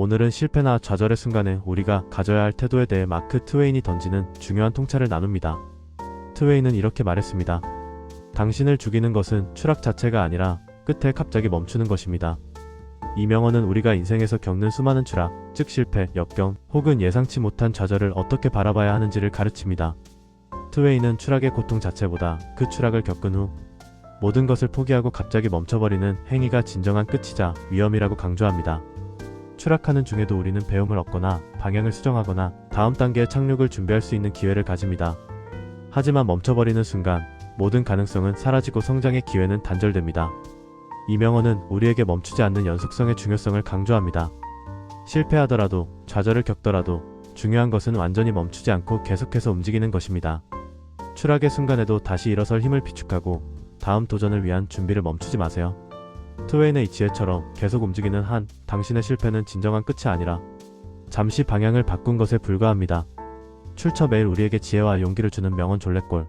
오늘은 실패나 좌절의 순간에 우리가 가져야 할 태도에 대해 마크 트웨인이 던지는 중요한 통찰을 나눕니다. 트웨인은 이렇게 말했습니다. 당신을 죽이는 것은 추락 자체가 아니라 끝에 갑자기 멈추는 것입니다. 이 명언은 우리가 인생에서 겪는 수많은 추락, 즉 실패, 역경, 혹은 예상치 못한 좌절을 어떻게 바라봐야 하는지를 가르칩니다. 트웨이는 추락의 고통 자체보다 그 추락을 겪은 후 모든 것을 포기하고 갑자기 멈춰버리는 행위가 진정한 끝이자 위험이라고 강조합니다. 추락하는 중에도 우리는 배움을 얻거나 방향을 수정하거나 다음 단계의 착륙을 준비할 수 있는 기회를 가집니다. 하지만 멈춰버리는 순간 모든 가능성은 사라지고 성장의 기회는 단절됩니다. 이 명언은 우리에게 멈추지 않는 연속성의 중요성을 강조합니다. 실패하더라도 좌절을 겪더라도 중요한 것은 완전히 멈추지 않고 계속해서 움직이는 것입니다. 추락의 순간에도 다시 일어설 힘을 비축하고 다음 도전을 위한 준비를 멈추지 마세요. 트웨인의 이 지혜처럼 계속 움직이는 한 당신의 실패는 진정한 끝이 아니라 잠시 방향을 바꾼 것에 불과합니다. 출처 매일 우리에게 지혜와 용기를 주는 명언 졸래꼴